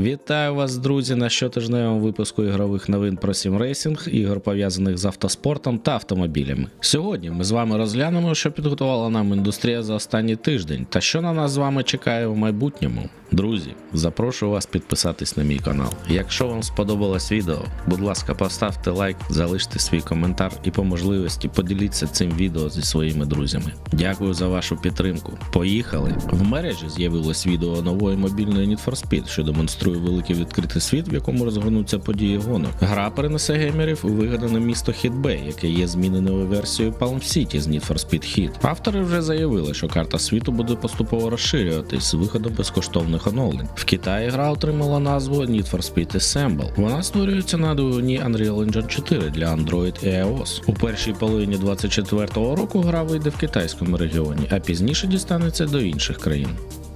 Вітаю вас, друзі, на щотижневому випуску ігрових новин про сімрейсинг, ігор пов'язаних з автоспортом та автомобілями. Сьогодні ми з вами розглянемо, що підготувала нам індустрія за останній тиждень та що на нас з вами чекає в майбутньому. Друзі, запрошую вас підписатись на мій канал. Якщо вам сподобалось відео, будь ласка, поставте лайк, залиште свій коментар і по можливості поділіться цим відео зі своїми друзями. Дякую за вашу підтримку. Поїхали! В мережі з'явилось відео нової мобільної Need for Speed, що демонструє великий відкритий світ, в якому розгорнуться події гонок. Гра перенесе геймерів у вигадане місто Хітбей, яке є зміненою версією Palm City з Need for Speed Hit. Автори вже заявили, що карта світу буде поступово розширюватись з виходом безкоштовних оновлень. В Китаї гра отримала назву Need for Speed Assemble. Вона створюється на двигуні Unreal Engine 4 для Android і iOS. У першій половині 24-го року гра вийде в китайському регіоні, а пізніше дістанеться до інших країн.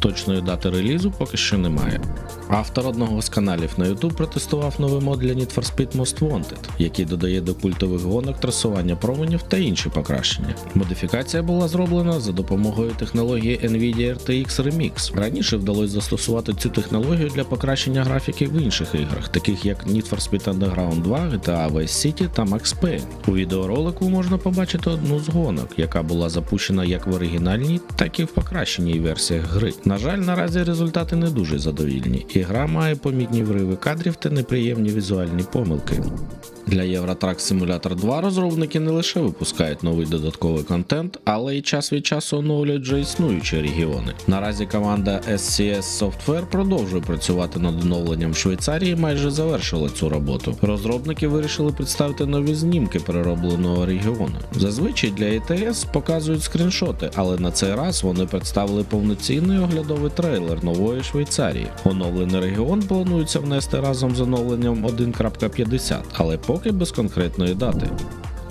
Точної дати релізу поки що немає. Автор одного з каналів на YouTube протестував новий мод для Need for Speed Most Wanted, який додає до культових гонок трасування променів та інші покращення. Модифікація була зроблена за допомогою технології Nvidia RTX Remix. Раніше вдалося застосувати цю технологію для покращення графіки в інших іграх, таких як Need for Speed Underground 2, GTA Vice City та Max Payne. У відеоролику можна побачити одну з гонок, яка була запущена як в оригінальній, так і в покращеній версіях гри. На жаль, наразі результати не дуже задовільні, і гра має помітні вриви кадрів та неприємні візуальні помилки. Для Eurotrack Simulator 2 розробники не лише випускають новий додатковий контент, але й час від часу оновлюють вже існуючі регіони. Наразі команда SCS Software продовжує працювати над оновленням Швейцарії, майже завершила цю роботу. Розробники вирішили представити нові знімки переробленого регіону. Зазвичай для ETS показують скріншоти, але на цей раз вони представили повноцінний оглядовий трейлер нової Швейцарії. Оновлений регіон планується внести разом з оновленням 1.50, але поки без конкретної дати.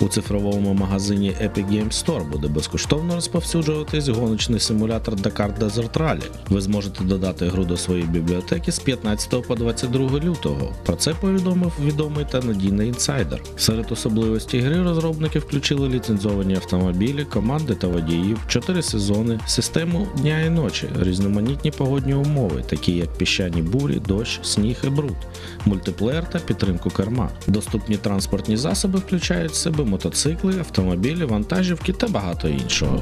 У цифровому магазині Epic Games Store буде безкоштовно розповсюджуватись гоночний симулятор Dakar Desert Rally. Ви зможете додати гру до своєї бібліотеки з 15 по 22 лютого. Про це повідомив відомий та надійний інсайдер. Серед особливостей гри розробники включили ліцензовані автомобілі, команди та водіїв, 4 сезони, систему дня і ночі, різноманітні погодні умови, такі як піщані бурі, дощ, сніг і бруд, мультиплеєр та підтримку керма. Доступні транспортні засоби включають в себе мотоцикли, автомобілі, вантажівки та багато іншого.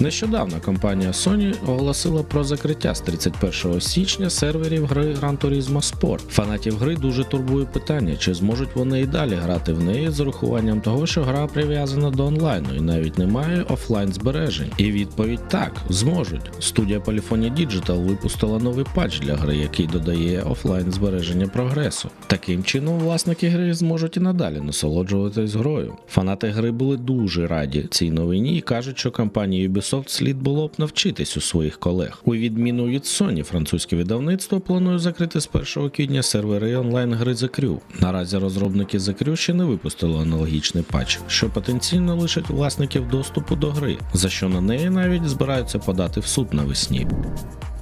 Нещодавно компанія Sony оголосила про закриття з 31 січня серверів гри Gran Turismo Sport. Фанатів гри дуже турбує питання, чи зможуть вони і далі грати в неї з урахуванням того, що гра прив'язана до онлайну і навіть не має офлайн збережень. І відповідь так, зможуть. Студія Polyphony Digital випустила новий патч для гри, який додає офлайн збереження прогресу. Таким чином, власники гри зможуть і надалі насолоджуватись грою. Фанати гри були дуже раді цій новині і кажуть, що компанії Ubisoft слід було б навчитись у своїх колег. У відміну від Sony, французьке видавництво планує закрити з 1 квітня сервери онлайн гри The Crew. Наразі розробники The Crew ще не випустили аналогічний патч, що потенційно лишить власників доступу до гри, за що на неї навіть збираються подати в суд навесні.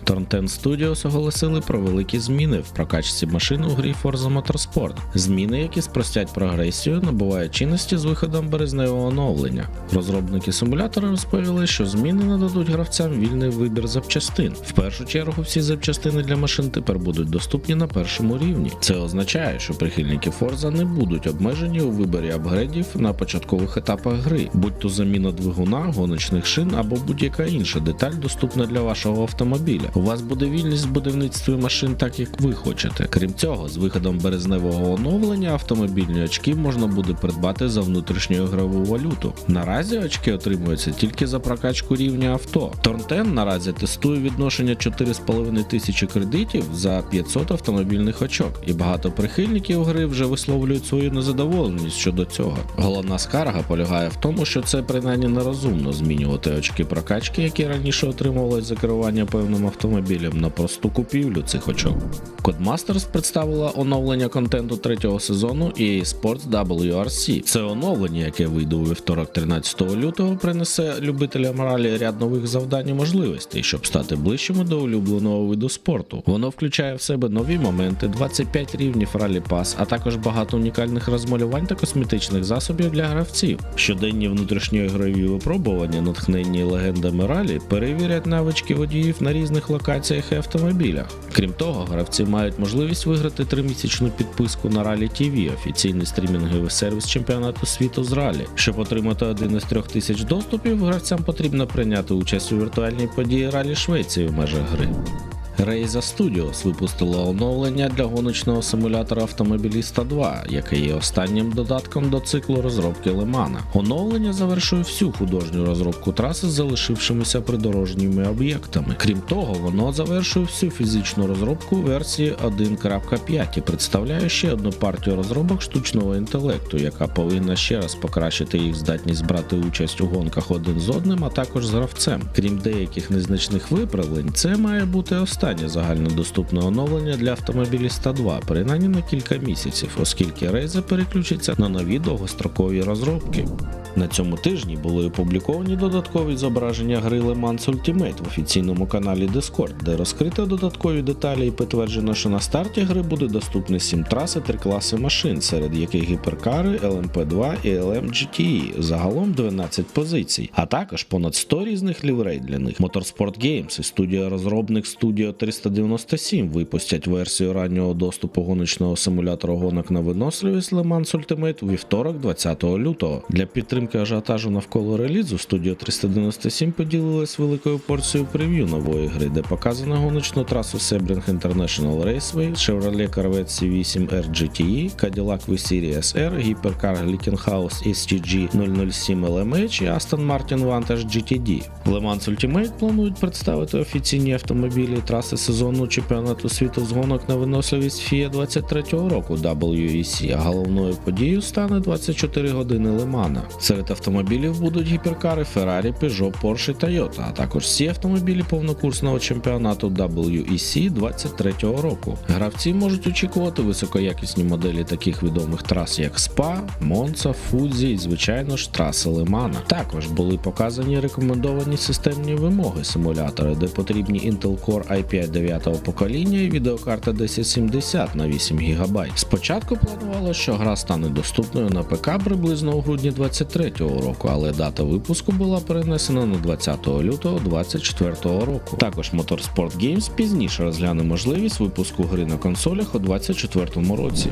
10 Studios оголосили про великі зміни в прокачці машин у грі Forza Motorsport. Зміни, які спростять прогресію, набувають чинності з виходом березневого оновлення. Розробники симулятора розповіли, що зміни нададуть гравцям вільний вибір запчастин. В першу чергу всі запчастини для машин тепер будуть доступні на першому рівні. Це означає, що прихильники Forza не будуть обмежені у виборі апгрейдів на початкових етапах гри, будь то заміна двигуна, гоночних шин або будь-яка інша деталь доступна для вашого автомобіля. У вас буде вільність в будівництві машин так, як ви хочете. Крім цього, з виходом березневого оновлення автомобільні очки можна буде придбати за внутрішню ігрову валюту. Наразі очки отримуються тільки за прокачку рівня авто. Торнтен наразі тестує відношення 4,5 тисячі кредитів за 500 автомобільних очок, і багато прихильників гри вже висловлюють свою незадоволеність щодо цього. Головна скарга полягає в тому, що це принаймні нерозумно змінювати очки прокачки, які раніше отримувалися за керування певним автомобілем автомобілям на просту купівлю цих очок. Codemasters представила оновлення контенту третього сезону EA Sports WRC. Це оновлення, яке вийде у вівторок 13 лютого, принесе любителям ралі ряд нових завдань і можливостей, щоб стати ближчими до улюбленого виду спорту. Воно включає в себе нові моменти, 25 рівнів ралі пас, а також багато унікальних розмалювань та косметичних засобів для гравців. Щоденні внутрішньоігрові випробування, натхненні легендами ралі, перевірять навички водіїв на різних локаціях і автомобілях. Крім того, гравці мають можливість виграти тримісячну підписку на Rally TV, офіційний стрімінговий сервіс чемпіонату світу з ралі. Щоб отримати один із трьох тисяч доступів, гравцям потрібно прийняти участь у віртуальній події Ралі Швеції в межах гри. Razer Studios випустила оновлення для гоночного симулятора Автомобіліста 2, яке є останнім додатком до циклу розробки Лемана. Оновлення завершує всю художню розробку траси з залишившимися придорожніми об'єктами. Крім того, воно завершує всю фізичну розробку версії 1.5 і представляє ще одну партію розробок штучного інтелекту, яка повинна ще раз покращити їх здатність брати участь у гонках один з одним, а також з гравцем. Крім деяких незначних виправлень, це має бути останнє загальнодоступне оновлення для автомобіліста 2, принаймні на кілька місяців, оскільки рейзи переключиться на нові довгострокові розробки. На цьому тижні були опубліковані додаткові зображення гри Le Mans Ultimate в офіційному каналі Discord, де розкрито додаткові деталі і підтверджено, що на старті гри буде доступні 7 трас і 3 класи машин, серед яких гіперкари, LMP2 і LM GTE, загалом 12 позицій, а також понад 100 різних ліврей для них. Motorsport Games і студія розробник Studio 397 випустять версію раннього доступу гоночного симулятора гонок на виносливість Le Mans Ultimate у вівторок, 20 лютого. Для підтримки ажіотажу навколо релізу Studio 397 поділилась великою порцією прев'ю нової гри, де показано гоночну трасу Sebring International Raceway, Chevrolet Corvette C8 RGTE, Cadillac V-Series R, Hypercar Glickenhaus STG 007 LMH і Aston Martin Vantage GTD. Le Mans Ultimate планують представити офіційні автомобілі траси сезону чемпіонату світу з гонок на виносливість FIA 23-го року WEC, а головною подією стане 24 години Лемана. Серед автомобілів будуть гіперкари Ferrari, Peugeot, Porsche і Toyota, а також всі автомобілі повнокурсного чемпіонату WEC 23-го року. Гравці можуть очікувати високоякісні моделі таких відомих трас, як Spa, Monza, Fuji і, звичайно ж, траси Лемана. Також були показані рекомендовані системні вимоги симулятора, де потрібні Intel Core i5 9 покоління і відеокарта 1070 на 8 ГБ. Спочатку планувалося, що гра стане доступною на ПК приблизно у грудні 23-го року, але дата випуску була перенесена на 20 лютого 24-го року. Також Motorsport Games пізніше розгляне можливість випуску гри на консолях у 24-му році.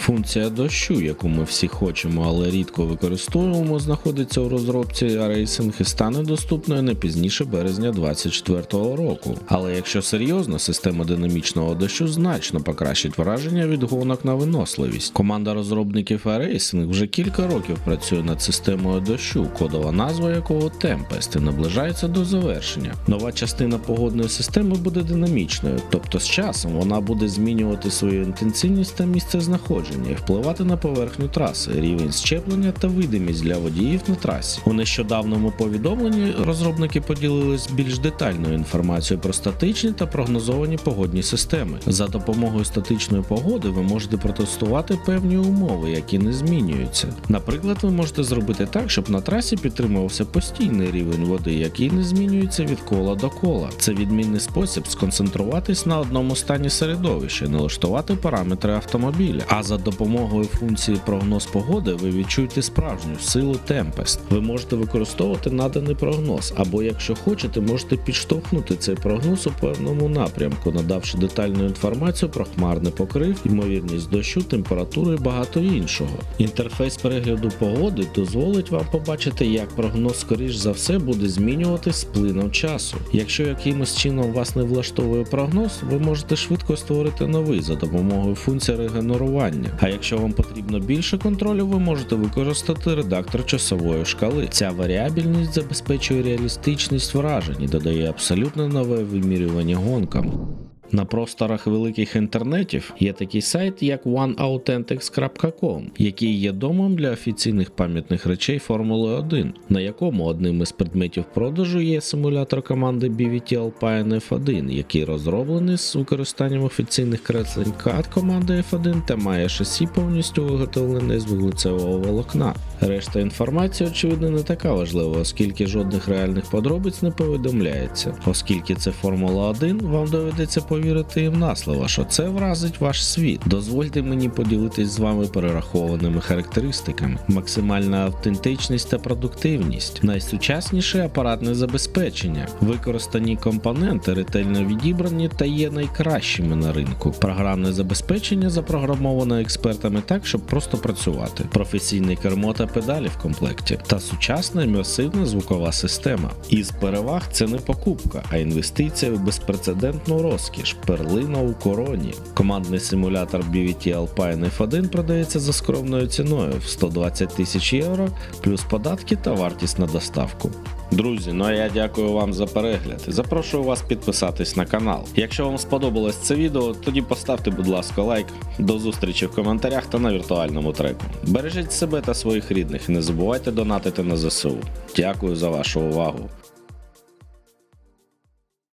Функція дощу, яку ми всі хочемо, але рідко використовуємо, знаходиться у розробці iRacing і стане доступною не пізніше березня 2024 року. Але якщо серйозно, система динамічного дощу значно покращить враження від гонок на виносливість. Команда розробників iRacing вже кілька років працює над системою дощу, кодова назва якого Tempest і наближається до завершення. Нова частина погодної системи буде динамічною, тобто з часом вона буде змінювати свою інтенсивність та місце знаходження і впливати на поверхню траси, рівень щеплення та видимість для водіїв на трасі. У нещодавному повідомленні розробники поділились більш детальною інформацією про статичні та прогнозовані погодні системи. За допомогою статичної погоди ви можете протестувати певні умови, які не змінюються. Наприклад, ви можете зробити так, щоб на трасі підтримувався постійний рівень води, який не змінюється від кола до кола. Це відмінний спосіб сконцентруватись на одному стані середовища, налаштувати параметри автомобіля. А за допомогою функції прогноз погоди ви відчуєте справжню силу Tempest. Ви можете використовувати наданий прогноз, або якщо хочете, можете підштовхнути цей прогноз у певному напрямку, надавши детальну інформацію про хмарний покрив, ймовірність дощу, температуру і багато іншого. Інтерфейс перегляду погоди дозволить вам побачити, як прогноз скоріш за все буде змінюватись з плином часу. Якщо якимось чином вас не влаштовує прогноз, ви можете швидко створити новий за допомогою функції регенерування. А якщо вам потрібно більше контролю, ви можете використати редактор часової шкали. Ця варіабільність забезпечує реалістичність вражень і додає абсолютно нове вимірювання гонкам. На просторах великих інтернетів є такий сайт, як oneauthentics.com, який є домом для офіційних пам'ятних речей Формули 1, на якому одним із предметів продажу є симулятор команди BVT Alpine F1, який розроблений з використанням офіційних креслень CAD команди F1 та має шасі повністю виготовлене з вуглецевого волокна. Решта інформації, очевидно, не така важлива, оскільки жодних реальних подробиць не повідомляється. Оскільки це Формула 1, вам доведеться по повірити їм на слово, що це вразить ваш світ. Дозвольте мені поділитись з вами перерахованими характеристиками: максимальна автентичність та продуктивність, найсучасніше апаратне забезпечення, використані компоненти ретельно відібрані та є найкращими на ринку. Програмне забезпечення запрограмовано експертами так, щоб просто працювати. Професійне кермо та педалі в комплекті та сучасна імерсивна звукова система. Із переваг це не покупка, а інвестиція в безпрецедентну розкіш, перлина у короні. Командний симулятор BVT Alpine F1 продається за скромною ціною в 120 тисяч євро, плюс податки та вартість на доставку. Друзі, ну а я дякую вам за перегляд запрошую вас підписатись на канал. Якщо вам сподобалось це відео, тоді поставте, будь ласка, лайк. До зустрічі в коментарях та на віртуальному треку. Бережіть себе та своїх рідних не забувайте донатити на ЗСУ. Дякую за вашу увагу.